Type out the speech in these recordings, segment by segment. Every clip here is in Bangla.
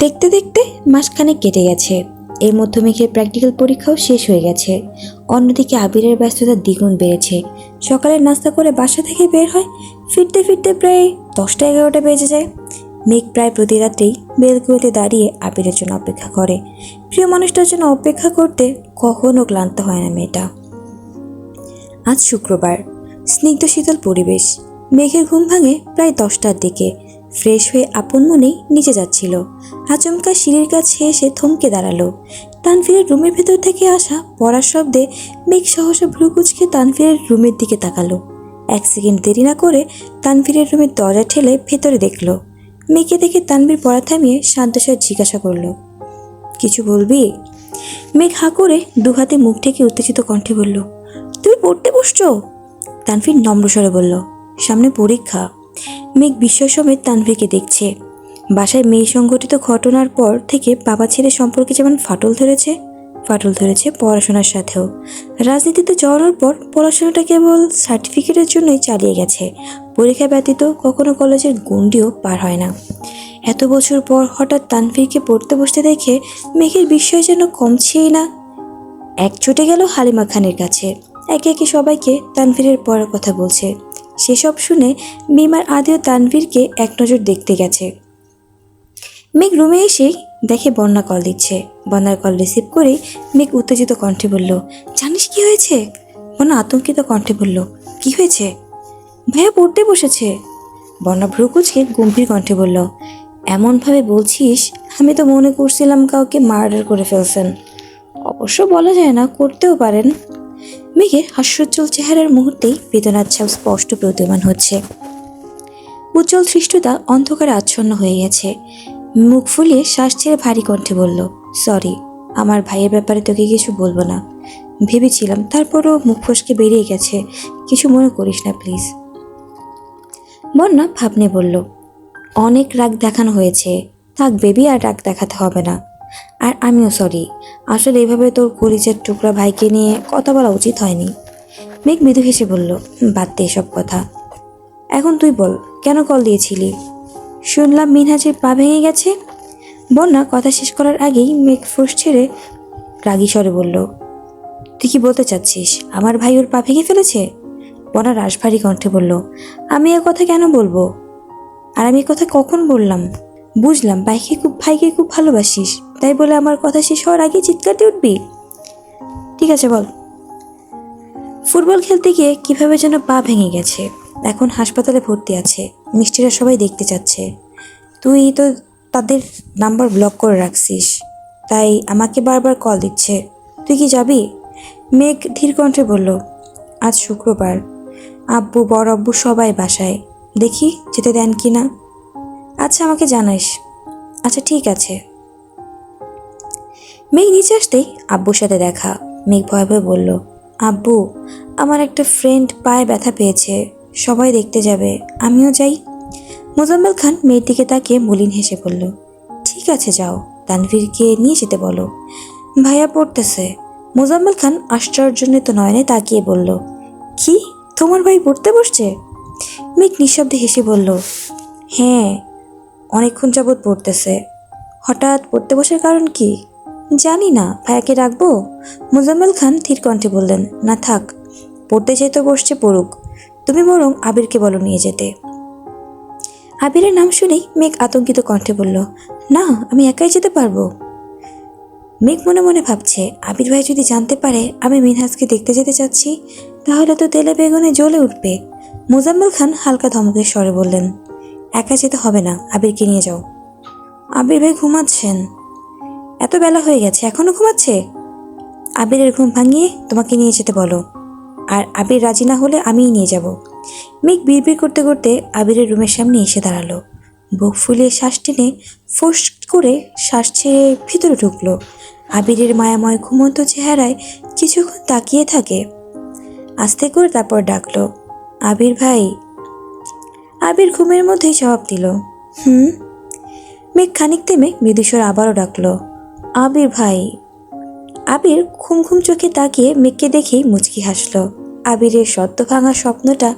দেখতে দেখতে মাসখানেক কেটে গেছে। এর মধ্যে মেঘের প্র্যাকটিক্যাল পরীক্ষাও শেষ হয়ে গেছে। অন্যদিকে আবিরের ব্যস্ততা দ্বিগুণ বেড়েছে। সকালে নাস্তা করে বাসা থেকে বের হয়, ফিরতে ফিরতে প্রায় দশটা এগারোটা বেজে যায়। মেঘ প্রায় প্রতি রাত্রেই বেলকুয়েতে দাঁড়িয়ে আবিরের জন্য অপেক্ষা করে। প্রিয় মানুষটার জন্য অপেক্ষা করতে কখনও ক্লান্ত হয় না মেয়েটা। আজ শুক্রবার, স্নিগ্ধ শীতল পরিবেশ। মেঘের ঘুম ভাঙে প্রায় দশটার দিকে। ফ্রেশ হয়ে আপন মনেই নিচে যাচ্ছিল। আচমকা সিঁড়ির কাছে এসে থমকে দাঁড়াল। তানফিরের রুমের ভেতর থেকে আসা পড়ার শব্দে মেঘ সহসা ভ্রু কুচকে তানফিরের রুমের দিকে তাকালো। এক সেকেন্ড দেরি না করে তানফিরের রুমের দরজা ঠেলে ভেতরে দেখল। মেঘে দেখে তানভীর পড়া থামিয়ে শান্তস্বর জিজ্ঞাসা করল, কিছু বলবি? মেঘ হাঁ করে দু হাতে মুখ ঢেকে উত্তেজিত কণ্ঠে বলল তুমি পড়তে বসছো? তানভীর নম্রস্বরে বলল, সামনে পরীক্ষা। মেঘ বিস্ময় সমেত তানভীরকে দেখছে। বাসায় মেয়ে সংঘটিত ঘটনার পর থেকে বাবা ছেলে সম্পর্কে যেমন ফাটল ধরেছে ফাটল ধরেছে পড়াশোনার সাথেও। রাজনীতিতে জড়ানোর পর পড়াশোনাটা কেবল সার্টিফিকেটের জন্যই চালিয়ে গেছে। পরীক্ষা ব্যতীত কখনো কলেজের গণ্ডিও পার হয় না। এত বছর পর হঠাৎ তানভীরকে পড়তে বসতে দেখে মেঘের বিস্ময় যেন কমছেই না। এক ছুটে গেল হালিমা খানের কাছে। একে একে সবাইকে তানভীরের পড়ার কথা বলছে। সেসব শুনে মিমার আদিও তানভীরকে এক নজর দেখতে গেছে। মেঘ রুমে এসেই দেখে বন্যা কল দিচ্ছে। বন্যার কল রিসিভ করে মেঘ উত্তেজিত কণ্ঠে বলল, জানিস কি হয়েছে? বন্যা আতঙ্কিত কণ্ঠে বলল, কি হয়েছে? ভাইয়া পড়তে বসেছে। বন্যা ভ্রুকুচকে গম্ভীর কণ্ঠে বলল, এমনভাবে বলছিস, আমি তো মনে করছিলাম কাউকে মার্ডার করে ফেলছেন। অবশ্য বলা যায় না, করতেও পারেন। মেঘের হাস্যোজ্জ্বল চেহারার মুহূর্তেই বেদনার ছাপ স্পষ্ট প্রতীয়মান হচ্ছে। উজ্জ্বল সৃষ্টতা অন্ধকারে আচ্ছন্ন হয়ে গেছে। মুখ ফুলিয়ে শ্বাস ছেড়ে ভারী কণ্ঠে বলল, সরি, আমার ভাইয়ের ব্যাপারে তোকে কিছু বলব না। ভেবেছিলাম, তারপরও মুখ ফসকে বেরিয়ে গেছে। কিছু মনে করিস না, প্লিজ। বন্যা ভাবনে বলল, অনেক রাগ দেখানো হয়েছে। থাক বেবি, আর রাগ দেখাতে হবে না। আর আমিও সরি আসলে এভাবে তোর কলিজের টুকরা ভাইকে নিয়ে কথা বলা উচিত হয়নি। মেঘ মৃদু হেসে বলল, বাদ দে এসব কথা। এখন তুই বল, কেন কল দিয়েছিলি? শুনলাম মিনহাজের পা ভেঙে গেছে। বন্যা কথা শেষ করার আগেই মেঘ ফুস ছেড়ে রাগী স্বরে বলল, তুই কি বলতে চাচ্ছিস? আমার ভাই ওর পা ভেঙে ফেলেছে? বন্যা রাশভারী কণ্ঠে বলল, আমি এ কথা কেন বলব? আর আমি কথা কখন বললাম? বুঝলাম ভাইকে খুব ভাইকে খুব ভালোবাসিস। তাই বলে আমার কথা শেষ হওয়ার আগে চিৎকার দিয়ে উঠবি? ঠিক আছে, বল। ফুটবল খেলতে গিয়ে কীভাবে যেন পা ভেঙে গেছে। এখন হাসপাতালে ভর্তি আছে। মিষ্টিরা সবাই দেখতে চাচ্ছে। তুই তো তাদের নাম্বার ব্লক করে রাখছিস। তাই আমাকে বারবার কল দিচ্ছে। তুই কি যাবি? মেঘ ধীর কণ্ঠে বলল, আজ শুক্রবার। আব্বু বড় আব্বু সবাই বাসায়। দেখি যেতে দেন কি না আচ্ছা আমাকে জানাইস আচ্ছা ঠিক আছে। মেঘ নিচে আসতেই আব্বুর সাথে দেখা। মেঘ ভয় ভয়ে বলল, আব্বু, আমার একটা ফ্রেন্ড পায়ে ব্যথা পেয়েছে, সবাই দেখতে যাবে, আমিও যাই। মোজাম্মেল খান মেয়ের দিকে তাকিয়ে মলিন হেসে বলল, ঠিক আছে, যাও। তানভীরকে নিয়ে যেতে বলো ভাইয়া পড়তেছে। মোজাম্মেল খান আশ্চর্যজনিত নয়নে তাকিয়ে বলল, কি? তোমার ভাই পড়তে বসছে? মেঘ নিঃশব্দে হেসে বলল হ্যাঁ অনেকক্ষণ যাবৎ পড়তেছে। হঠাৎ পড়তে বসার কারণ কি? জানি না, ভাইয়াকে রাখব? মুজাম্মেল খান ধীর কণ্ঠে বললেন, না থাক, পড়তে চাই তো বসছে, পড়ুক। তুমি বরং আবিরকে বলো নিয়ে যেতে। আবিরের নাম শুনেই মেঘ আতঙ্কিত কণ্ঠে বলল, না, আমি একাই যেতে পারব? মেঘ মনে মনে ভাবছে, আবির ভাই যদি জানতে পারে আমি মিনহাজকে দেখতে যেতে চাচ্ছি, তাহলে তো তেলে বেগুনে জ্বলে উঠবে। মুজাম্মেল খান হালকা ধমকের স্বরে বললেন, একা যেতে হবে না, আবিরকে নিয়ে যাও। আবির ভাই ঘুমাচ্ছেন এত বেলা হয়ে গেছে, এখনও ঘুমাচ্ছে? আবিরের ঘুম ভাঙিয়ে তোমাকে নিয়ে যেতে বলো। আর আবির রাজি না হলে আমিই নিয়ে যাব। মেঘ বিড়বিড় করতে করতে আবিরের রুমের সামনে এসে দাঁড়াল। বুক ফুলিয়ে শ্বাস টেনে ফোস করে শ্বাস ছেড়ে ভিতরে ঢুকলো। আবিরের মায়াময় ঘুমন্ত চেহারায় কিছুক্ষণ তাকিয়ে থাকে। আস্তে করে তারপর ডাকলো, আবির ভাই। আবির ঘুমের মধ্যেই জবাব দিল, হুম? মেঘ খানিক থেমে মৃদুস্বর আবারও ডাকলো আবির ভাই। আবির ঘুম চোখে তাকিয়ে মেঘকে দেখেই মুচকি হাসল। আবিরের সদ্য ভাঙা স্বপ্নটা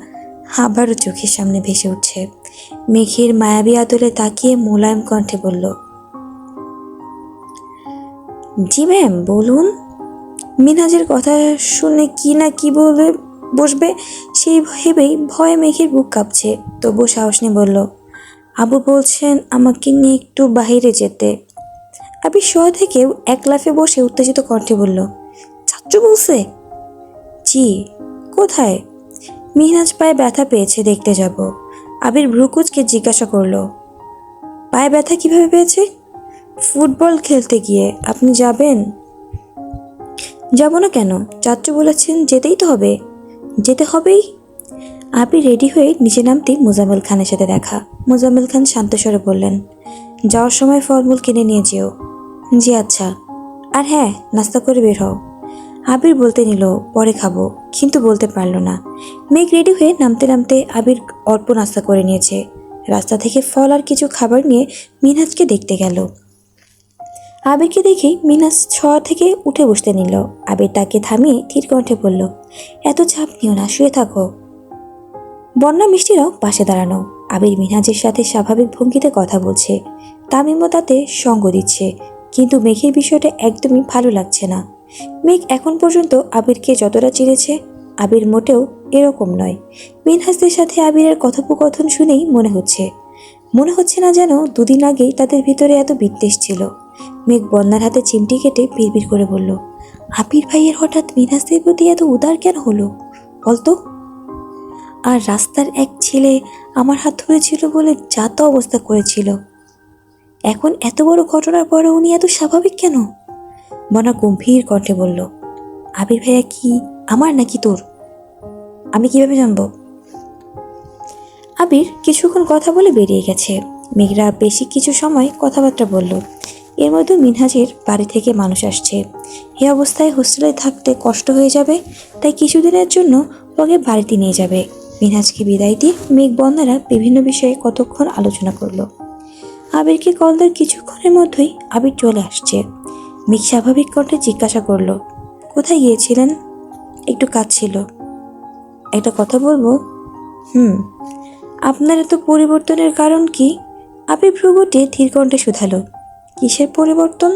আবারও চোখের সামনে ভেসে উঠছে। মেঘের মায়াবী আদলে তাকিয়ে মোলায়েম কণ্ঠে বলল, জি ম্যাম, বলুন। মিনহাজের কথা শুনে কি না কি বলে বসবে, সেই ভেবেই ভয়ে মেঘের বুক কাঁপছে। তবুও সাহস নিয়ে বলল, আবু বলছেন আমাকে নিয়ে একটু বাইরে যেতে। আবি শোয়া থেকেও এক লাফে বসে উত্তেজিত কণ্ঠে বলল ছাত্র বলছে? জি, কোথায়? মিহনাজ পায়ে ব্যথা পেয়েছে, দেখতে যাব। আবির ভ্রুকুচকে জিজ্ঞাসা করল, পায়ে ব্যথা কীভাবে পেয়েছে? ফুটবল খেলতে গিয়ে, আপনি যাবেন? যাব না কেন? চাচ্চু বলেছেন যেতেই তো হবে। যেতে হবেই? আপনি রেডি হয়ে নিচে নামতেই মোজাম্মেল খানের সাথে দেখা। মোজাম্মেল খান শান্ত স্বরে বললেন, যাওয়ার সময় ফলমূল কিনে নিয়ে যেও। জি আচ্ছা। আর হ্যাঁ নাস্তা করে বের হও। আবির বলতে নিল, পরে খাব। কিন্তু বলতে পারল না। মেঘ রেডি হয়ে নামতে নামতে আবির অল্প নাস্তা করে নিয়েছে। রাস্তা থেকে ফল আর কিছু খাবার নিয়ে মিনহাজকে দেখতে গেল। আবিরকে দেখে মিনাস শোয়া থেকে উঠে বসতে নিল। আবির তাকে থামিয়ে ধীর কণ্ঠে বলল, এত চাপ নিও না, শুয়ে থাকো। বন্যা মিষ্টিরাও পাশে দাঁড়ানো। আবির মিনহাজের সাথে স্বাভাবিক ভঙ্গিতে কথা বলছে। তামিমও তাতে সঙ্গ দিচ্ছে। কিন্তু মেঘের বিষয়টা একদমই ভালো লাগছে না। মেঘ এখন পর্যন্ত আবিরকে যতটা চিনেছে, আবির মোটেও এরকম নয়। মিনহাজদের সাথে আবিরের কথোপকথন শুনেই মনে হচ্ছে। মনে হচ্ছে না যেন দুদিন আগেই তাদের ভিতরে এত বিদ্বেষ ছিল। মেঘ বন্যার হাতে চিমটি কেটে বিড়বিড় করে বলল, আবির ভাইয়ের হঠাৎ মিনহাজদের প্রতি এত উদার কেন হলো? বলতো? আর রাস্তার এক ছেলে আমার হাত ধরেছিল বলে যা তো অবস্থা করেছিল। এখন এত বড় ঘটনার পরে উনি এত স্বাভাবিক কেন? বনা গম্ভীর কণ্ঠে বলল, আবির ভাইয়া কি আমার নাকি তোর? আমি কীভাবে জানব? আবির কিছুক্ষণ কথা বলে বেরিয়ে গেছে। মেঘরা বেশি কিছু সময় কথাবার্তা বলল। এর মধ্যে মিনহাজের বাড়ি থেকে মানুষ আসছে। এ অবস্থায় হোস্টেলে থাকতে কষ্ট হয়ে যাবে, তাই কিছুদিনের জন্য ওকে বাড়িতে নিয়ে যাবে। মিনহাজকে বিদায় দিয়ে মেঘ বন্ধারা বিভিন্ন বিষয়ে কতক্ষণ আলোচনা করল। আবিরকে কল দেওয়ার কিছুক্ষণের মধ্যেই আবির চলে আসছে। মিক স্বাভাবিক কণ্ঠে জিজ্ঞাসা করল, কোথায় গিয়েছিলেন? একটু কাজ ছিল। একটা কথা বলব? হুম। আপনার এত পরিবর্তনের কারণ কি? আপনি ভ্রুগুটে ধীর কণ্ঠে শুধালো, কিসের পরিবর্তন?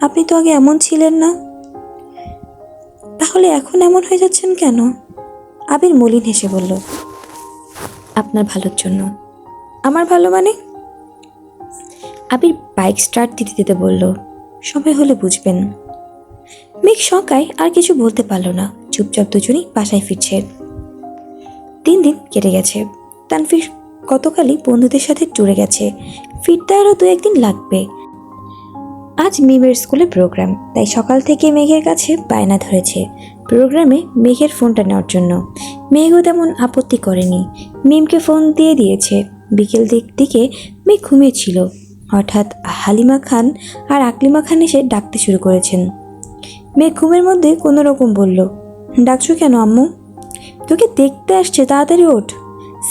আপনি তো আগে এমন ছিলেন না। তাহলে এখন এমন হয়ে যাচ্ছেন কেন? আবির মলিন হেসে বলল, আপনার ভালোর জন্য। আমার ভালো মানে? আবির বাইক স্টার্ট দিতে দিতে বলল, সময় হলে বুঝবেন। মেঘ শঙ্কায় আর কিছু বলতে পারল না, চুপচাপ দুজনই বাসায় ফিরছে। তিন দিন কেটে গেছে। তানফির গতকালই বন্ধুদের সাথে টুরে গেছে। ফিরতে আরও দু একদিন লাগবে। আজ মিমের স্কুলে প্রোগ্রাম, তাই সকাল থেকে মেঘের কাছে বায়না ধরেছে। প্রোগ্রামে মেঘের ফোনটা নেওয়ার জন্য। মেঘও তেমন আপত্তি করেনি। মিমকে ফোন দিয়ে দিয়েছে। বিকেল দিক দিকে মেঘ ঘুমিয়েছিল হঠাৎ হালিমা খান আর আকলিমা খান এসে ডাকতে শুরু করেছেন। মেঘ ঘুমের মধ্যে কোনো রকম বলল, ডাকছো কেন আম্মু? তোকে দেখতে আসছে, তাড়াতাড়ি ওঠ।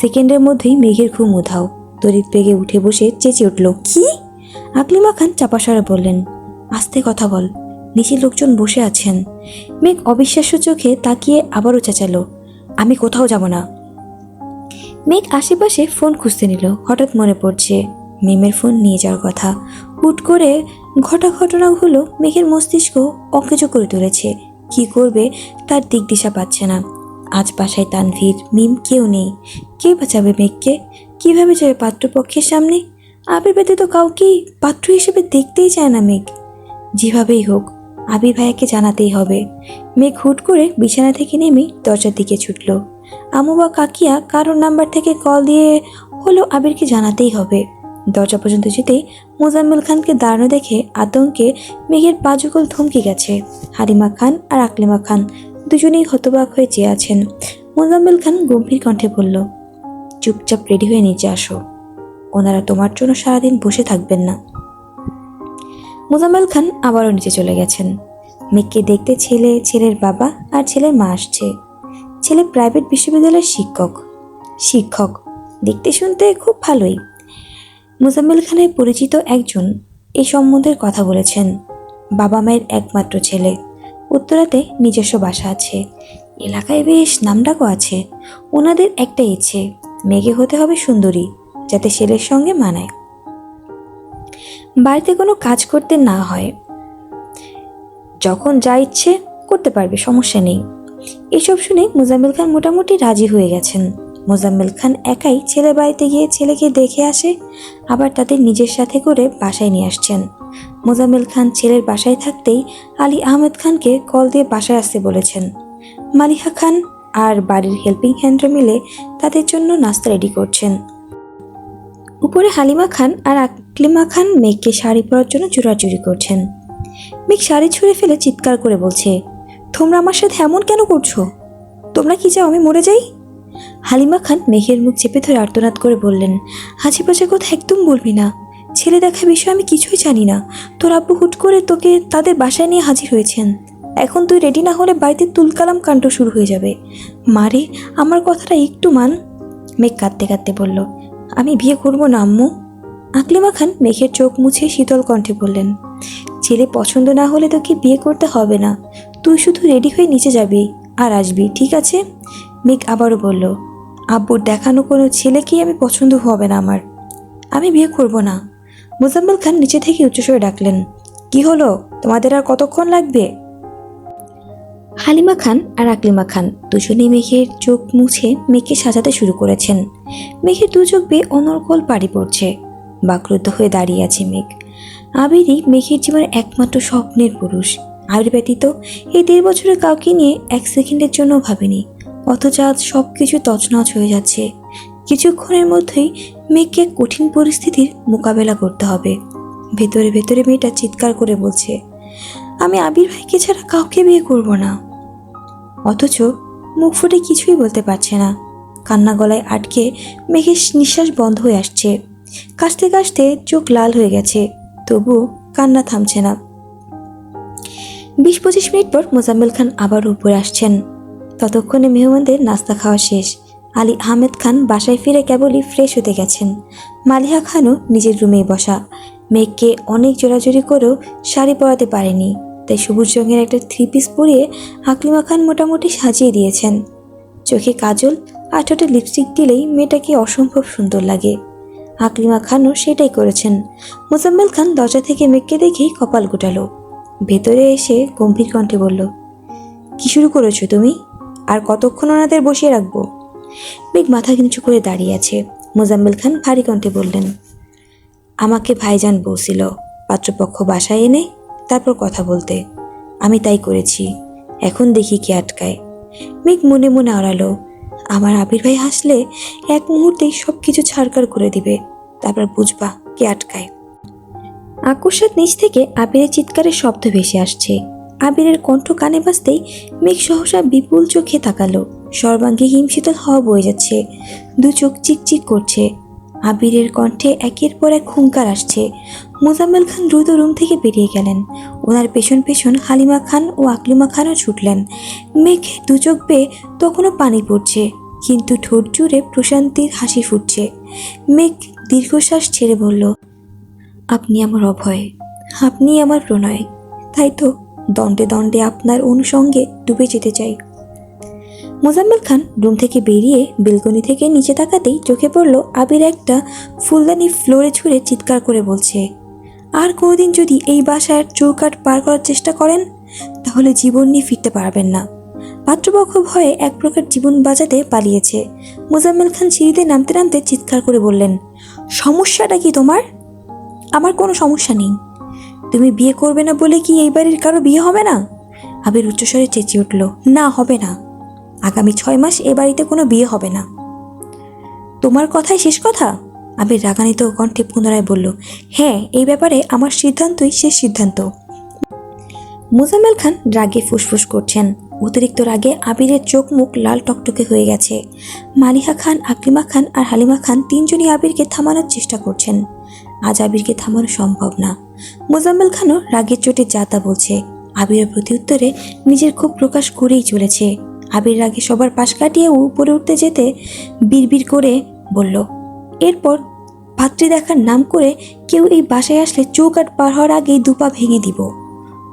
সেকেন্ডের মধ্যেই মেঘের ঘুম উধাও। তরিত বেগে উঠে বসে চেঁচে উঠল, কি? আকলিমা খান চাপাসরে বললেন, আস্তে কথা বল নিচে লোকজন বসে আছেন। মেঘ অবিশ্বাস্য চোখে তাকিয়ে আবারও চেঁচালো, আমি কোথাও যাব না। মেঘ আশেপাশে ফোন খুঁজতে নিল, হঠাৎ মনে পড়ছে মিমের ফোন নিয়ে যাওয়ার কথা। হুট করে ঘটা ঘটনাগুলো মেঘের মস্তিষ্ক অকেজো করে তুলেছে। কি করবে তার দিক দিশা পাচ্ছে না। আজ বাসায় তানভীর, মিম কেউ নেই। কে বাঁচাবে মেঘকে? কীভাবে যাবে পাত্রপক্ষের সামনে? আবির ব্যতীত কাউকেই পাত্র হিসেবে দেখতেই চায় না মেঘ। যেভাবেই হোক, আবির ভাইয়াকে জানাতেই হবে। মেঘ হুট করে বিছানা থেকে নেমে দরজার দিকে ছুটল। আমু বা কাকিয়া কারোর নাম্বার থেকে কল দিয়ে হলো আবিরকে জানাতেই হবে। দরজা পর্যন্ত যেতেই মোজাম্মেল খানকে দাঁড়ানো দেখে আতঙ্কে মেঘের পাজুকল থমকে গেছে। হারিমা খান আর আকলিমা খান দুজনেই হতবাক হয়ে চেয়ে আছেন। মোজাম্মেল খান গম্ভীর কণ্ঠে বলল, চুপচাপ রেডি হয়ে নিচে আসো। ওনারা তোমার জন্য সারাদিন বসে থাকবেন না। মোজাম্মেল খান আবারও নিচে চলে গেছেন। মেঘকে দেখতে ছেলে, ছেলের বাবা আর ছেলের মা আসছে। ছেলে প্রাইভেট বিশ্ববিদ্যালয়ের শিক্ষক। শিক্ষক, দেখতে শুনতে খুব ভালোই। মোজাম্মেল খানের পরিচিত একজন এই সম্বন্ধের কথা বলেছেন। বাবা মায়ের একমাত্র ছেলে। উত্তরাতে নিজস্ব বাসা আছে। এলাকায় বেশ নামডাকও আছে। ওনাদের একটা ইচ্ছে, মেঘে হতে হবে সুন্দরী, যাতে ছেলের সঙ্গে মানায়। বাড়িতে কোনো কাজ করতে না হয়। যখন যা ইচ্ছে করতে পারবে, সমস্যা নেই। এসব শুনে মোজাম্মেল খান মোটামুটি রাজি হয়ে গেছেন। মোজাম্মেল খান একাই ছেলে বাড়িতে গিয়ে ছেলেকে দেখে আসে, আবার তাদের নিজের সাথে করে বাসায় নিয়ে আসছেন। মোজাম্মেল খান ছেলের বাসায় থাকতেই আলী আহমেদ খানকে কল দিয়ে বাসায় আসতে বলেছেন। মালিহা খান আর বাড়ির হেল্পিং হ্যান্ডরা মিলে তাদের জন্য নাস্তা রেডি করছেন। উপরে হালিমা খান আর আকলিমা খান মেঘকে শাড়ি পরার জন্য চুরাচুরি করছেন। মেঘ শাড়ি ছুঁড়ে ফেলে চিৎকার করে বলছে, তোমরা আমার সাথে এমন কেন করছ? তোমরা কি চাও আমি মরে যাই? হালিমা খান মেঘের মুখ চেপে ধরে আর্তনাদ করে বললেন হাজি হাসিপাশে কথা একদম বলবি না। ছেলে দেখা বিষয়ে আমি কিছুই জানি না। তোর আব্বু হুট করে তোকে তাদের বাসায় নিয়ে হাজির হয়েছেন। এখন তুই রেডি না হলে বাড়িতে তুলকালাম কাণ্ড শুরু হয়ে যাবে। মারে আমার কথাটা একটু মান। মেঘ কাঁদতে কাঁদতে বলল, আমি বিয়ে করব না, আম্মু? আকলিমা খান মেঘের চোখ মুছে শীতল কণ্ঠে বললেন, ছেলে পছন্দ না হলে তোকে বিয়ে করতে হবে না। তুই শুধু রেডি হয়ে নিচে যাবি আর আসবি, ঠিক আছে? মেঘ আবারও বলল আব্বুর দেখানো কোনো ছেলেকেই আমি পছন্দ হবে না আমার। আমি বিয়ে করব না। মুজাম্মেল খান নিচে থেকে উচ্চস্বরে ডাকলেন, কি হলো? তোমাদের আর কতক্ষণ লাগবে? হালিমা খান আর আকলিমা খান দুজনেই মেঘের চোখ মুছে মেঘকে সাজাতে শুরু করেছেন। মেঘের দু চোখ বেয়ে অনর্গল পাড়ি পড়ছে। বাক্রুদ্ধ হয়ে দাঁড়িয়ে আছে মেঘ। আবিরই মেঘের জীবনের একমাত্র স্বপ্নের পুরুষ। আবির ব্যতীত এই দেড় বছরের কাউকে নিয়ে এক সেকেন্ডের জন্য ভাবেনি। অথচ আজ সব কিছু তছনছ হয়ে যাচ্ছে। কিছুক্ষণের মধ্যেই মেয়েকে কঠিন পরিস্থিতির মোকাবেলা করতে হবে। ভেতরে ভেতরে মেয়েটা চিৎকার করে বলছে, আমি আবির ভাইকে ছাড়া কাউকে বিয়ে করব না। অথচ মুখ ফুটে কিছুই বলতে পারছে না। কান্না গলায় আটকে মেঘের নিঃশ্বাস বন্ধ হয়ে আসছে। কাশতে কাশতে চোখ লাল হয়ে গেছে তবু কান্না থামছে না। বিশ পঁচিশ মিনিট পর মোজাম্মেল খান আবার উপরে আসছেন। ততক্ষণে মেহমানদের নাস্তা খাওয়া শেষ। আলী আহমেদ খান বাসায় ফিরে কেবলই ফ্রেশ হতে গেছেন। মালিহা খানও নিজের রুমেই বসা। মেঘকে অনেক জোরাজুরি করেও শাড়ি পরাতে পারেনি, তাই সবুজ রঙের একটা থ্রি পিস পরিয়ে আকলিমা খান মোটামুটি সাজিয়ে দিয়েছেন। চোখে কাজল আর ঠোঁটে লিপস্টিক দিলেই মেয়েটাকে অসম্ভব সুন্দর লাগে। আকলিমা খানও সেটাই করেছেন। মোজাম্মেল খান দরজা থেকে মেঘকে দেখেই কপাল গোটালো। ভেতরে এসে গম্ভীর কণ্ঠে বলল, কি শুরু করেছ তুমি? আর কতক্ষণ ওনাদের বসিয়ে রাখব? মেঘ মাথা নিচু করে দাঁড়িয়ে আছে। মোজাম্মেল খান ভারী কণ্ঠে বললেন, আমাকে ভাইজান বলছিল, পাত্রপক্ষ বাসায় এনে তারপর কথা বলতে। আমি তাই করেছি, এখন দেখি কে আটকায়। মেঘ মনে মনে আড়ালো আমার আবির ভাই হাসলে এক মুহূর্তেই সব কিছু ছাড়কার করে দিবে, তারপর বুঝবা কে আটকায়। আকস্মাত নিচ থেকে আবিরের চিৎকারের শব্দ ভেসে আসছে। আবিরের কণ্ঠ কানে বাজতেই মেঘ সহসা বিপুল চোখে তাকালো। সর্বাঙ্গে হিমশীতল হওয়া বয়ে যাচ্ছে। দু চোখ চিকচিক করছে। আবিরের কণ্ঠে একের পর এক হুঙ্কার আসছে। মোজাম্মেল খান দ্রুত রুম থেকে বেরিয়ে গেলেন। ওনার পেছন পেছন হালিমা খান ও আকলিমা খানও ছুটলেন। মেঘ দু চোখ বেয়ে তখনও পানি পড়ছে, কিন্তু ঠোঁট জুড়ে প্রশান্তির হাসি ফুটছে। মেঘ দীর্ঘশ্বাস ছেড়ে বলল, আপনি আমার অভয়, আপনি আমার প্রণয়, তাই তো? দণ্ডে দণ্ডে আপনার অনুষঙ্গে ডুবে যেতে চাই। মোজাম্মেল খান রুম থেকে বেরিয়ে বেলকনি থেকে নিচে তাকাতেই চোখে পড়ল আবির একটা ফুলদানি ফ্লোরে ছুঁড়ে চিৎকার করে বলছে, আর কোনোদিন যদি এই বাসার চৌকাট পার করার চেষ্টা করেন, তাহলে জীবন নিয়ে ফিরতে পারবেন না। পাত্রপক্ষ ভয়ে এক প্রকার জীবন বাঁচাতে পালিয়েছে। মোজাম্মেল খান সিঁড়িতে নামতে নামতে চিৎকার করে বললেন, সমস্যাটা কি তোমার? আমার কোনো সমস্যা নেই। তুমি বিয়ে করবে না বলে কি এই বাড়ির কারও বিয়ে হবে না? আবির উচ্চস্বরে চেঁচিয়ে উঠল, না, হবে না। আগামী ছয় মাস এ বাড়িতে কোনো বিয়ে হবে না। তোমার কথাই শেষ কথা? আবির রাগানিত কণ্ঠে পুনরায় বলল হ্যাঁ এই ব্যাপারে আমার সিদ্ধান্তই শেষ সিদ্ধান্ত। মোজাম্মেল খান রাগে ফুসফুস করছেন। অতিরিক্ত রাগে আবিরের চোখ মুখ লাল টকটকে হয়ে গেছে। মালিহা খান আকলিমা খান আর হালিমা খান তিনজনই আবিরকে থামানোর চেষ্টা করছেন। আজ আবিরকে থামানো সম্ভব না। মোজাম্মেল খানও রাগের চোটে যাতা বলছে। আবিরের প্রতি উত্তরে নিজের খুব প্রকাশ করেই চলেছে। আবির রাগে সবার পাশ কাটিয়ে উপরে উঠতে যেতে বিড়বিড় করে বলল, এরপর ভাতৃ দেখার নাম করে কেউ এই বাসায় আসলে চৌকাট পার হওয়ার আগেই দুপা ভেঙে দিব।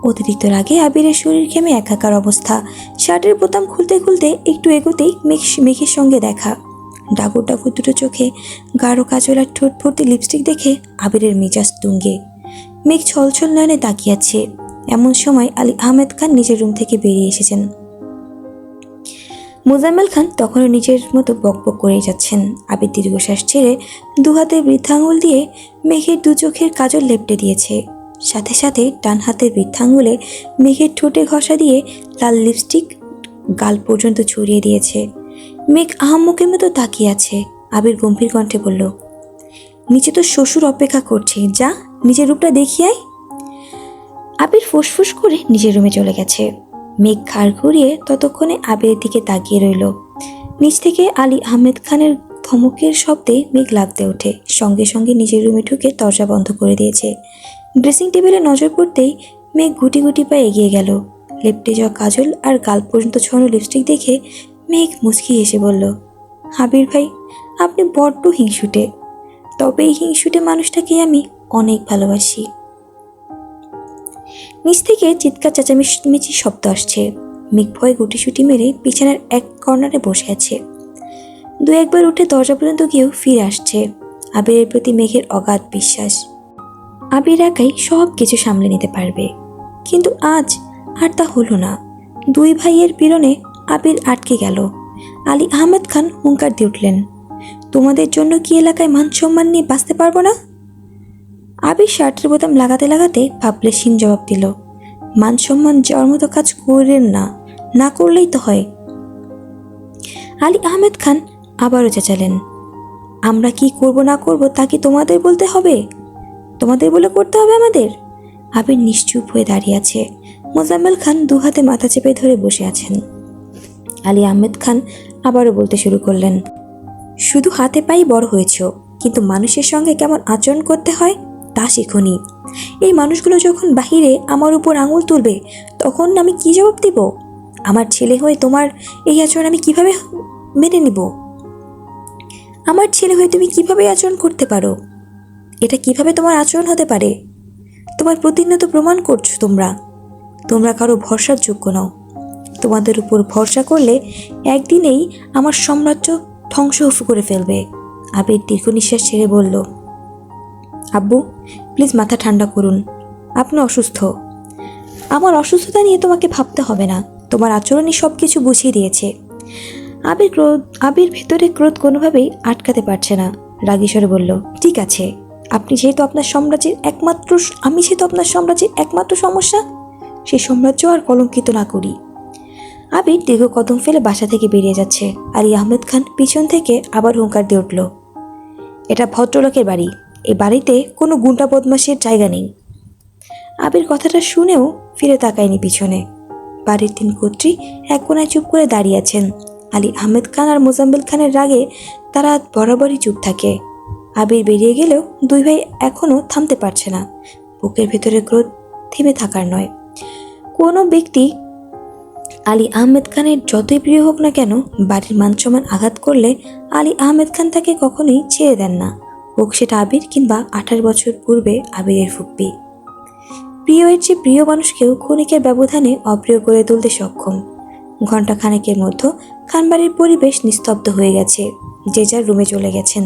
অতিরিক্ত রাগে আবিরের শরীর ঘেমে একাকার অবস্থা। শার্টের বোতাম খুলতে খুলতে একটু এগোতেই মেঘ মেঘের সঙ্গে দেখা। ডাকুর ডাকুর দুটো চোখে গাঢ় কাজল আর ঠোঁট ভর্তি লিপস্টিক দেখে আবিরের মেজাজ তুঙ্গে। মেঘ ছলছল নয়নে তাকিয়াছে। এমন সময় আলী আহমেদ খান নিজের রুম থেকে বেরিয়ে এসেছেন। মোজাম্মেল খান তখনও নিজের মতো বকবক করেই যাচ্ছেন। আবির দীর্ঘশ্বাস ছেড়ে দু হাতে বৃদ্ধাঙ্গুল দিয়ে মেঘের দু চোখের কাজল লেপটে দিয়েছে। সাথে সাথে ডান হাতের বৃদ্ধাঙ্গুলে মেঘের ঠোঁটে ঘষা দিয়ে লাল লিপস্টিক গাল পর্যন্ত ছড়িয়ে দিয়েছে। মেঘ আহাম্মকের মতো তাকিয়ে আছে। আবির গম্ভীর কণ্ঠে বলল, নিচে তো শ্বশুর অপেক্ষা করছে। যা, নিজের রূপটা দেখিয়ে আয়। আবির ফুসফুস করে নিজের রুমে চলে গেছে। মেঘ ঘাড় ঘুরিয়ে ততক্ষণে আবিরের দিকে তাকিয়ে রইল। নিচ থেকে আলী আহমেদ খানের ধমকের শব্দে মেঘ লাগতে ওঠে। সঙ্গে সঙ্গে নিজের রুমে ঢুকে দরজা বন্ধ করে দিয়েছে। ড্রেসিং টেবিলে নজর পড়তেই মেঘ গুটি গুটি পায়ে এগিয়ে গেল। লেপটে যাওয়া কাজল আর গাল পর্যন্ত ছড়ানো লিপস্টিক দেখে মেঘ মুচকি এসে বলল আবির ভাই, আপনি বড্ড হিংসুটে। তবে এই হিংসুটে মানুষটাকে আমি অনেক ভালোবাসি। নিচ থেকে চিৎকার চেঁচামেচির শব্দ আসছে। মেঘ ভয়ে গুটিসুটি মেরে বিছানার এক কর্নারে বসে আছে। দু একবার উঠে দরজা পর্যন্ত গিয়েও ফিরে আসছে। আবিরের প্রতি মেঘের অগাধ বিশ্বাস। আবির একাই সব কিছু সামলে নিতে পারবে। কিন্তু আজ আর তা হলো না। দুই ভাইয়ের পীড়নে আবির আটকে গেল। আলী আহমেদ খান হুঙ্কার দিয়ে উঠলেন, তোমাদের জন্য কি এলাকায় মান সম্মান নিয়ে বাঁচতে পারব না? আবির শার্টের বোতাম লাগাতে লাগাতে ভাবলেশীন জবাব দিল মান সম্মান যাওয়ার মতো কাজ করেন না না করলেই তো হয়। আলী আহমেদ খান আবারও চেঁচালেন, আমরা কি করব, না করব তা কি তোমাদের বলতে হবে? তোমাদের বলে করতে হবে আমাদের? আবির নিশ্চুপ হয়ে দাঁড়িয়ে আছে। মোজাম্মেল খান দু হাতে মাথা চেপে ধরে বসে আছেন। আলী আহমেদ খান আবারও বলতে শুরু করলেন, শুধু হাতে পাই বড় হয়েছ, কিন্তু মানুষের সঙ্গে কেমন আচরণ করতে হয় তা শিখুনি। এই মানুষগুলো যখন বাহিরে আমার উপর আঙুল তুলবে, তখন আমি কি জবাব দেব? আমার ছেলে হয়ে তোমার এই আচরণ আমি কীভাবে মেনে নিব? আমার ছেলে হয়ে তুমি কীভাবে আচরণ করতে পারো? এটা কীভাবে তোমার আচরণ হতে পারে? তোমার প্রতিনিয়ত প্রমাণ করছ তোমরা। তোমরা কারও ভরসার যোগ্য নও। তোমাদের উপর ভরসা করলে একদিনেই আমার সাম্রাজ্য ধ্বংস করে ফেলবে। আবির দীর্ঘ নিঃশ্বাস ছেড়ে বলল, আব্বু, প্লিজ মাথা ঠান্ডা করুন। আপনি অসুস্থ। আমার অসুস্থতা নিয়ে তোমাকে ভাবতে হবে না। তোমার আচরণই সব কিছু বুঝিয়ে দিয়েছে। আবির ক্রোধ, আবির ভেতরে ক্রোধ কোনোভাবেই আটকাতে পারছে না। রাগীশ্বরে বলল, ঠিক আছে। আপনি যেহেতু আপনার সাম্রাজ্যের একমাত্র, আমি যেহেতু আপনার সাম্রাজ্যের একমাত্র সমস্যা সেই সাম্রাজ্য আর কলঙ্কিত না করি। আবির দীর্ঘ কদম ফেলে বাসা থেকে বেরিয়ে যাচ্ছে আলী আহমেদ খান পিছন থেকে আবার হুঙ্কার দিয়ে উঠল, এটা ভদ্রলোকের বাড়ি। এই বাড়িতে কোনো গুন্ডা বদমাসের জায়গা নেই। আবির কথাটা শুনেও ফিরে তাকায়নি পিছনে। বাড়ির তিন কর্ত্রী এক কোনায় চুপ করে দাঁড়িয়ে আছেন। আলী আহমেদ খান আর মোজাম্মেল খানের রাগে তারা বরাবরই চুপ থাকে। আবির বেরিয়ে গেলেও দুই ভাই এখনও থামতে পারছে না। বুকের ভেতরে ক্রোধ থেমে থাকার নয়। কোনো ব্যক্তি আলী আহমেদ খানের যতই প্রিয় হোক না কেন, বাড়ির মানসম্মান আঘাত করলে আলী আহমেদ খান তাকে কখনোই ছেড়ে দেন না। হোক সেটা আবির কিংবা আঠাশ বছর পূর্বে আবিরের ফুপ্পি। প্রিয়ের চেয়ে প্রিয় মানুষকেও ক্ষণিকের ব্যবধানে অপ্রিয় করে তুলতে সক্ষম। ঘণ্টা খানেকের মধ্যে খানবাড়ির পরিবেশ নিস্তব্ধ হয়ে গেছে, যে যার রুমে চলে গেছেন।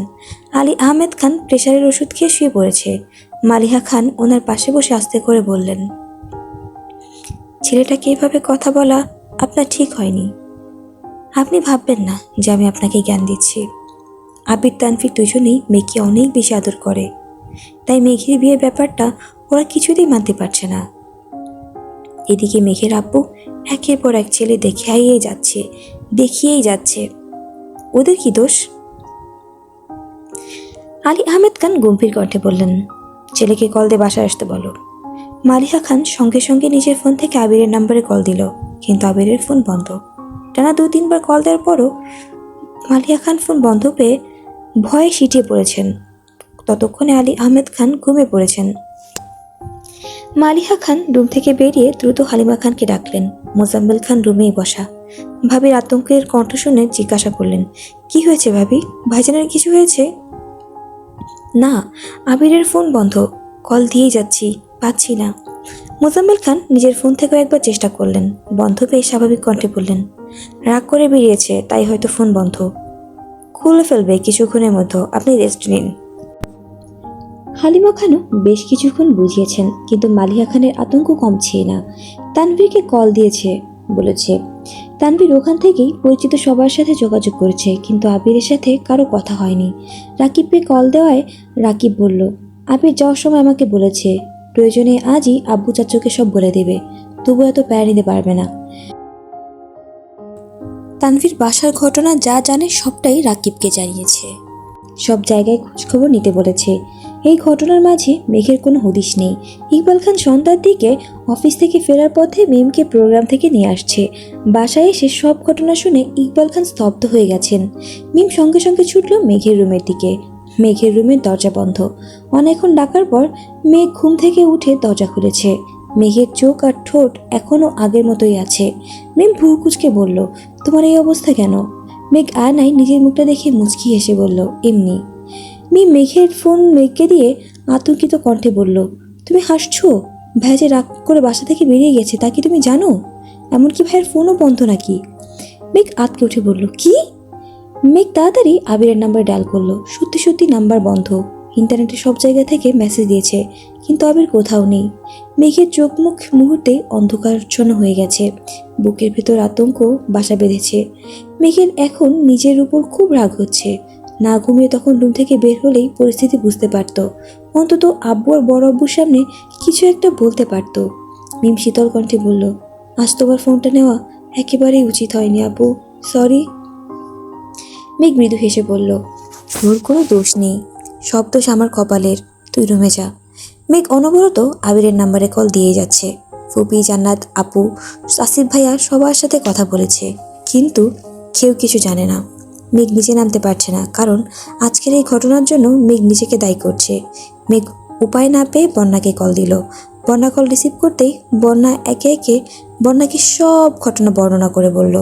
আলী আহমেদ খান প্রেশারের ওষুধ খেয়ে শুয়ে পড়েছে। মালিহা খান ওনার পাশে বসে আস্তে করে বললেন, ছেলেটাকে এভাবে কথা বলা আপনার ঠিক হয়নি। আপনি ভাববেন না যে আমি আপনাকে জ্ঞান দিচ্ছি। আবির তানফির দুজনেই মেঘকে অনেক বেশি আদর করে। তাই মেঘের বিয়ের ব্যাপারটা ওরা কিছুতেই মানতে পারছে না। এদিকে মেঘের আব্বু একের পর এক ছেলে দেখিয়েই যাচ্ছে দেখিয়েই যাচ্ছে। ওদের কি দোষ? আলী আহমেদ খান গম্ভীর কণ্ঠে বললেন, ছেলেকে কল দিয়ে বাসায় আসতে বলো। মালিহা খান সঙ্গে সঙ্গে নিজের ফোন থেকে আবিরের নাম্বারে কল দিল, কিন্তু আবিরের ফোন বন্ধ। টানা দু তিনবার কল দেওয়ার পরও মালিয়া খান ফোন বন্ধ পেয়ে ভয়ে সিটিয়ে পড়েছেন। ততক্ষণে আলী আহমেদ খান ঘুমে পড়েছেন। মালিহা খান রুম থেকে বেরিয়ে দ্রুত হালিমা খানকে ডাকলেন। মোজাম্মেল খান রুমেই বসা। ভাবির আতঙ্কের কণ্ঠ শুনে জিজ্ঞাসা করলেন, কি হয়েছে ভাবি? ভাইজানের কিছু হয়েছে? না, আবিরের ফোন বন্ধ। কল দিয়েই যাচ্ছি। পাচ্ছি না মোজাম্মেল খান নিজের ফোন থেকেও একবার চেষ্টা করলেন। বন্ধ পেয়ে স্বাভাবিক কণ্ঠে বললেন, রাগ করে বেরিয়েছে, তাই হয়তো ফোন বন্ধ। খুলে ফেলবে কিছুক্ষণের মধ্যে, আপনি রেস্ট নিন। হালিমা খানও বেশ কিছুক্ষণ বুঝিয়েছেন, কিন্তু মালিয়া খানের আতঙ্ক কমছে না। তানভীরকে কল দিয়েছে, বলেছে, তানভীর ওখান থেকেই পরিচিত সবার সাথে যোগাযোগ করেছে, কিন্তু আবিরের সাথে কারও কথা হয়নি। রাকিবকে কল দেওয়ায় রাকিব বলল, আবির যাওয়ার সময় আমাকে বলেছে প্রয়োজনে আজই আব্বু চাচুকে সব বলে দেবে। তবু এত প্যারা নিতে পারবে না। তানভীর বাসার ঘটনা যা জানে সবটাই রাকিবকে জানিয়েছে। সব জায়গায় খোঁজখবর নিতে বলেছে। এই ঘটনার মাঝে মেঘের কোনো হদিশ নেই। ইকবাল খান সন্ধ্যার দিকে অফিস থেকে ফেরার পথে মিমকে প্রোগ্রাম থেকে নিয়ে আসছে। বাসায় এসে সব ঘটনা শুনে ইকবাল খান স্তব্ধ হয়ে গেছেন। মিম সঙ্গে সঙ্গে ছুটল মেঘের রুমের দিকে। মেঘের রুমের দরজা বন্ধ। অনেকক্ষণ ডাকার পর মেঘ ঘুম থেকে উঠে দরজা খুলেছে। মেঘের চোখ আর ঠোঁট এখনও আগের মতোই আছে। মিম ভুরু কুচকে বলল, তোমার এই অবস্থা কেন? মেঘ আয়নায় নিজের মুখটা দেখে মুচকি হেসে বলল, এমনি। মি মেঘের ফোন মেঘকে দিয়ে আতঙ্কিত কণ্ঠে বলল, তুমি হাসছো? ভাই যে রাগ করে বাসা থেকে বেরিয়ে গেছে, তা কি তুমি জানো? এমনকি ভাইয়ের ফোনও বন্ধ নাকি? মেঘ আতকে উঠে বলল, কি? মেঘ তাড়াতাড়ি আবিরের নাম্বার ডায়াল করল। সত্যি সত্যি নাম্বার বন্ধ। ইন্টারনেটে সব জায়গা থেকে মেসেজ দিয়েছে, কিন্তু আবির কোথাও নেই। মেঘের চোখ মুখ মুহূর্তে অন্ধকারচ্ছন্ন হয়ে গেছে। বুকের ভেতর আতঙ্ক বাসা বেঁধেছে। মেঘের এখন নিজের উপর খুব রাগ হচ্ছে। না ঘুমিয়ে তখন রুম থেকে বের হলেই পরিস্থিতি বুঝতে পারত। অন্তত আব্বু আর বড় আব্বুর সামনে কিছু একটা বলতে পারত। মিম শীতল কণ্ঠে বলল, আজ তোমার ফোনটা নেওয়া একেবারেই উচিত হয়নি, আব্বু। সরি মেঘ মৃদু হেসে বলল, তোর কোনো দোষ নেই। সব দোষ আমার কপালের। তুই রুমে যা। মেঘ অনবরত আবিরের নাম্বারে কল দিয়ে যাচ্ছে। ফুপি, জান্নাত, আপু, আসিফ ভাইয়া সবার সাথে কথা বলেছে। কিন্তু কেউ কিছু জানে না। মেঘ নিচে নামতে পারছে না, কারণ আজকের এই ঘটনার জন্য মেঘ নিজেকে দায়ী করছে। মেঘ উপায় না পেয়ে বন্যাকে কল দিল। বন্যা কল রিসিভ করতেই বন্যা একে একে বন্যাকে সব ঘটনা বর্ণনা করে বলল।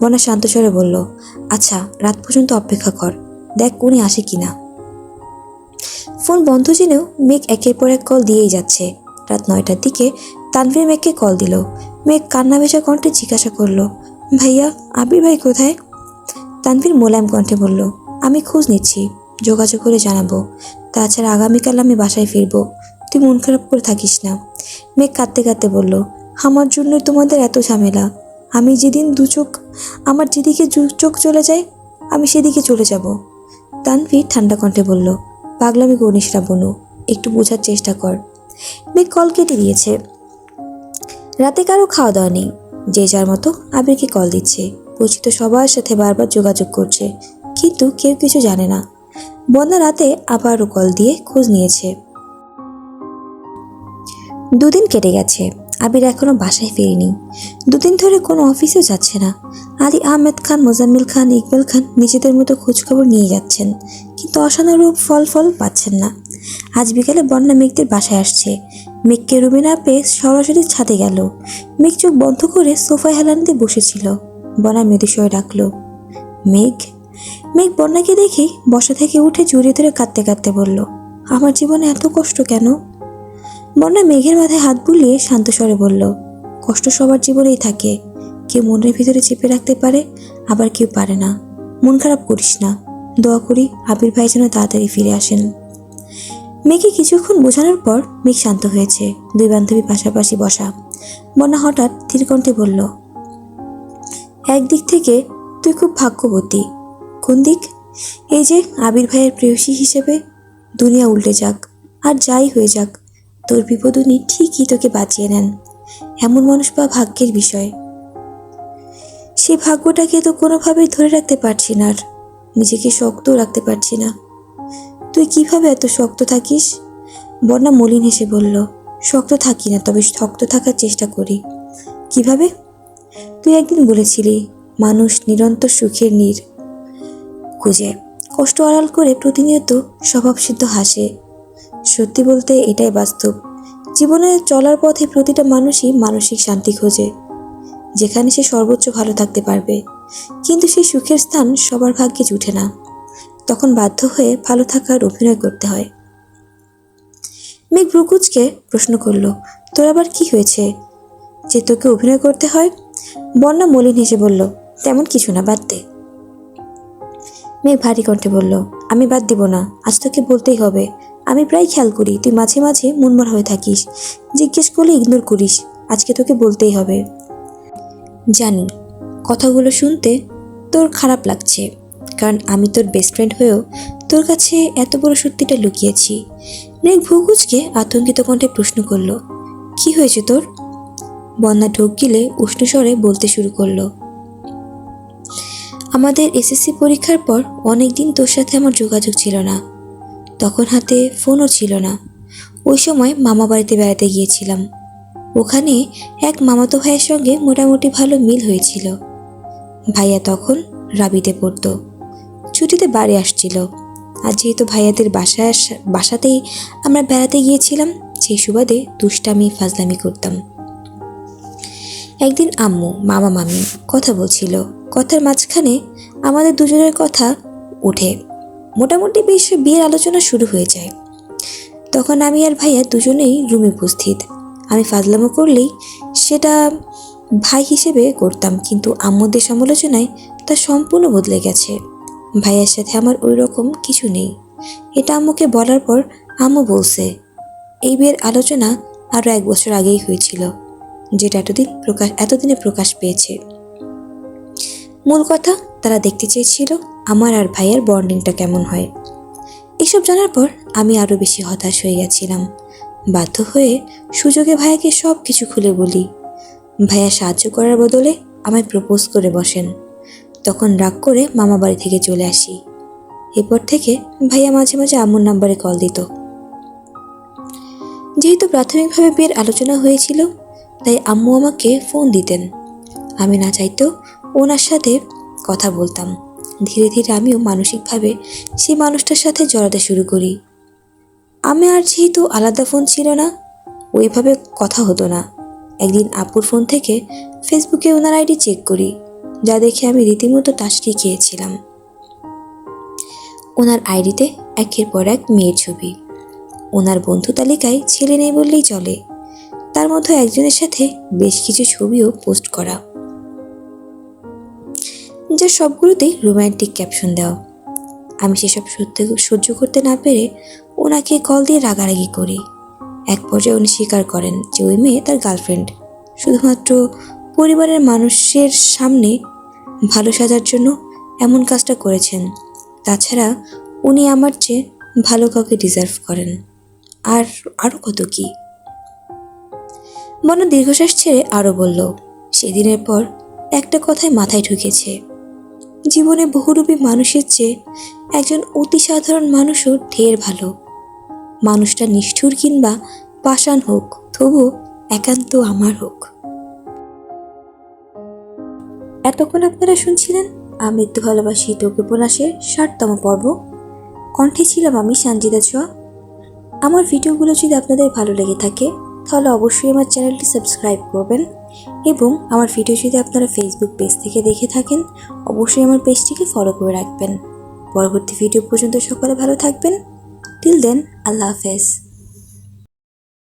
বন্যা শান্ত স্বরে বলল আচ্ছা রাত পর্যন্ত অপেক্ষা কর, দেখ উনি আসে কিনা। ফোন বন্ধ জেনেও মেঘ একের পর এক কল দিয়েই যাচ্ছে। রাত নয়টার দিকে তানভীর মেঘকে কল দিল। মেঘ কান্না ভেজা কণ্ঠে জিজ্ঞাসা করল, ভাইয়া, আবির ভাই কোথায়? তানভীর মোলায়েম কণ্ঠে বলল, আমি খোঁজ নিচ্ছি, যোগাযোগ করে জানাব। তাছাড়া আগামীকাল আমি বাসায় ফিরবো। তুই মন খারাপ করে থাকিস না। মেঘ কাঁদতে কাঁদতে বলল, আমার জন্য তোমাদের এত ঝামেলা। আমি যেদিন দু চোখ, আমার যেদিকে চোখ চলে যায়, আমি সেদিকে চলে যাব। তানভীর ঠান্ডা কণ্ঠে বলল, পাগলামি করিস না বনু, একটু বোঝার চেষ্টা কর। মেঘ কল কেটে দিয়েছে। রাতে কারও খাওয়া দাওয়া নেই। যে যার মতো আবিরকে কল দিচ্ছে। পরিচিত সবার সাথে বারবার যোগাযোগ করছে, কিন্তু কেউ কিছু জানে না। বন্যা রাতে আবারও কল দিয়ে খোঁজ নিয়েছে। দুদিন কেটে গেছে। আবির এখনও বাসায় ফেরেনি। দুদিন ধরে কোনো অফিসেও যাচ্ছে না। আলী আহমেদ খান, মোজাম্মিল খান, ইকবাল খান নিজেদের মতো খোঁজখবর নিয়ে যাচ্ছেন। কিন্তু অসানুরূপ ফল ফল পাচ্ছেন না। আজ বিকালে বন্যা মেঘদের বাসায় আসছে। মেঘকে রুমে না পেয়ে সরাসরি ছাদে গেল। মেঘ চোখ বন্ধ করে সোফায় হেলান দিয়ে বসেছিল। বন্যা মৃদুস্বরে ডাকলো, মেঘ? মেঘ বন্যাকে দেখেই বসা থেকে উঠে জড়িয়ে ধরে কাঁদতে কাঁদতে বলল, আমার জীবনে এত কষ্ট কেন? বন্যা মেঘের মাথায় হাত বুলিয়ে শান্ত স্বরে বলল, কষ্ট সবার জীবনেই থাকে। কেউ মনের ভিতরে চেপে রাখতে পারে, আবার কেউ পারে না। মন খারাপ করিস না। দোয়া করি আবির ভাই যেন তাড়াতাড়ি ফিরে আসেন। মেঘে কিছুক্ষণ বোঝানোর পর মেঘ শান্ত হয়েছে। দুই বান্ধবী পাশাপাশি বসা। বন্যা হঠাৎ ধীরকণ্ঠে বলল, একদিক থেকে তুই খুব ভাগ্যবতী। কোন দিক? এই যে আবির ভাইয়ের প্রেয়সী হিসেবে দুনিয়া উল্টে যাক, আর যাই হয়ে যাক। তোর বিপদ উনি ঠিকই তোকে বাঁচিয়ে নেন। এমন মানুষ বা ভাগ্যের বিষয়। সেই ভাগ্যটাকে তো কোনোভাবেই ধরে রাখতে পারছি না আর, নিজেকে শক্ত রাখতে পারছি না। তুই কীভাবে এত শক্ত থাকিস? বন্যা মলিন হেসে বলল, শক্ত থাকি না, তবে শক্ত থাকার চেষ্টা করি। কীভাবে? তুই একদিন বলেছিলি, মানুষ নিরন্তর সুখের নীর। খুঁজে, কষ্ট আড়াল করে প্রতিনিয়ত স্বভাবসিদ্ধ হাসে। সত্যি বলতে এটাই বাস্তব। জীবনে চলার পথে প্রতিটা মানুষই মানসিক শান্তি খোঁজে, যেখানে সে সর্বোচ্চ ভালো থাকতে পারবে। কিন্তু সেই সুখের স্থান সবার ভাগ্যে জুটে না। তখন বাধ্য হয়ে ভালো থাকার অভিনয় করতে হয়। মেঘ ব্রুকুচকে প্রশ্ন করল, তোর আবার কি হয়েছে? যে তোকে অভিনয় করতে হয়, বন্যা মলিন হেসে বলল, তেমন কিছু না, বাদ দে। মেঘ ভারী কণ্ঠে বলল, আমি বাদ দিব না, আজ তোকে বলতেই হবে। আমি প্রায় খেয়াল করি তুই মাঝে মাঝে মনমর হয়ে থাকিস। জিজ্ঞেস করলে ইগনোর করিস। আজকে তোকে বলতেই হবে। জানি, কথাগুলো শুনতে তোর খারাপ লাগছে। কারণ আমি তোর বেস্ট ফ্রেন্ড হয়েও তোর কাছে এত বড় সত্যিটা লুকিয়েছি। মেঘ ভুকুজকে আতঙ্কিত কণ্ঠে প্রশ্ন করল, কি হয়েছে তোর? বন্যা ঢোক গিলে উষ্ণ স্বরে বলতে শুরু করল, আমাদের এসএসসি পরীক্ষার পর অনেক দিন তোর সাথে আমার যোগাযোগ ছিল না। তখন হাতে ফোনও ছিল না। ওই সময় মামা বাড়িতে বেড়াতে গিয়েছিলাম। ওখানে এক মামাতো ভাইয়ের সঙ্গে মোটামুটি ভালো মিল হয়েছিল। ভাইয়া তখন রাবিতে পড়তো। ছুটিতে বাড়ি আসছিল। আর যেহেতু ভাইয়াদের বাসায় বাসাতেই আমরা বেড়াতে গিয়েছিলাম, সেই সুবাদে দুষ্টামি, ফাজলামি করতাম। একদিন আম্মু, মামা, মামি কথা বলছিল। কথার মাঝখানে আমাদের দুজনের কথা ওঠে। মোটামুটি বেশ বিয়ের আলোচনা শুরু হয়ে যায়। তখন আমি আর ভাইয়া দুজনেই রুমে উপস্থিত। আমি ফাজলামো করলেই সেটা ভাই হিসেবে করতাম, কিন্তু আম্মুদের সমালোচনায় তা সম্পূর্ণ বদলে গেছে। ভাইয়ার সাথে আমার ওই রকম কিছু নেই। এটা আম্মুকে বলার পর আম্মু বলছে, এই বিয়ের আলোচনা আরও এক বছর আগেই হয়েছিল, যেটা এতদিন প্রকাশ এতদিনে প্রকাশ পেয়েছে। মূল কথা তারা দেখতে চেয়েছিল আমার আর ভাইয়ের বন্ডিংটা কেমন হয়। এসব জানার পর আমি আরও বেশি হতাশ হয়ে গেছিলাম। বাধ্য হয়ে সুযোগে ভাইয়াকে সব কিছু খুলে বলি। ভাইয়া সাহায্য করার বদলে আমায় প্রপোজ করে বসেন। তখন রাগ করে মামা বাড়ি থেকে চলে আসি। এরপর থেকে ভাইয়া মাঝে মাঝে আম্মুর নাম্বারে কল দিত। যেহেতু প্রাথমিকভাবে বিয়ের আলোচনা হয়েছিল, তাই আম্মু আমাকে ফোন দিতেন। আমি না চাইতেও ওনার সাথে কথা বলতাম। ধীরে ধীরে আমিও মানসিকভাবে সেই মানুষটার সাথে জড়াতে শুরু করি। আমি আর যেহেতু আলাদা ফোন ছিল না, ওইভাবে কথা হতো না। একদিন আপুর ফোন থেকে ফেসবুকে ওনার আইডি চেক করি, যা দেখে আমি রীতিমতো টাসকি খেয়েছিলাম। ওনার আইডিতে একের পর এক মেয়ের ছবি। ওনার বন্ধু তালিকায় ছেলে নেই বললেই চলে। তার মধ্যে একজনের সাথে বেশ কিছু ছবিও পোস্ট করা। যা সবগুলোতেই রোম্যান্টিক ক্যাপশন দেওয়া। আমি সেসব সত্য, সহ্য করতে না পেরে ওনাকে কল দিয়ে রাগারাগি করি। এক পর্যায়ে উনি স্বীকার করেন যে ওই মেয়ে তার গার্লফ্রেন্ড শুধুমাত্র পরিবারের মানুষের সামনে ভালো সাজার জন্য এমন কাজটা করেছেন। তাছাড়া উনি আমার চেয়ে ভালো কাউকে ডিজার্ভ করেন। আর আরও কত কি? মনে দীর্ঘশ্বাস ছেড়ে আরও বলল, সেদিনের পর একটা কথাই মাথায় ঢুকেছে। জীবনে বহুরূপী মানুষের চেয়ে একজন অতি সাধারণ মানুষও ঢের ভালো। মানুষটা নিষ্ঠুর কিংবা পাষাণ হোক, তবুও একান্ত আমার হোক। এতক্ষণ আপনারা শুনছিলেন আমৃত্যু ভালোবাসি তোকে উপন্যাসের ষাটতম পর্ব। কণ্ঠে ছিলাম আমি সঞ্জিতা ছোয়া। আমার ভিডিওগুলো যদি আপনাদের ভালো লেগে থাকে, তাহলে অবশ্যই আমার চ্যানেলটি সাবস্ক্রাইব করবেন। এবং আমার ভিডিও যদি আপনারা ফেসবুক পেজ থেকে দেখে থাকেন, অবশ্যই আমার পেজটিকে ফলো করে রাখবেন। পরবর্তী ভিডিও পর্যন্ত সকলে ভালো থাকবেন। টিল দেন আল্লাহ হাফেজ।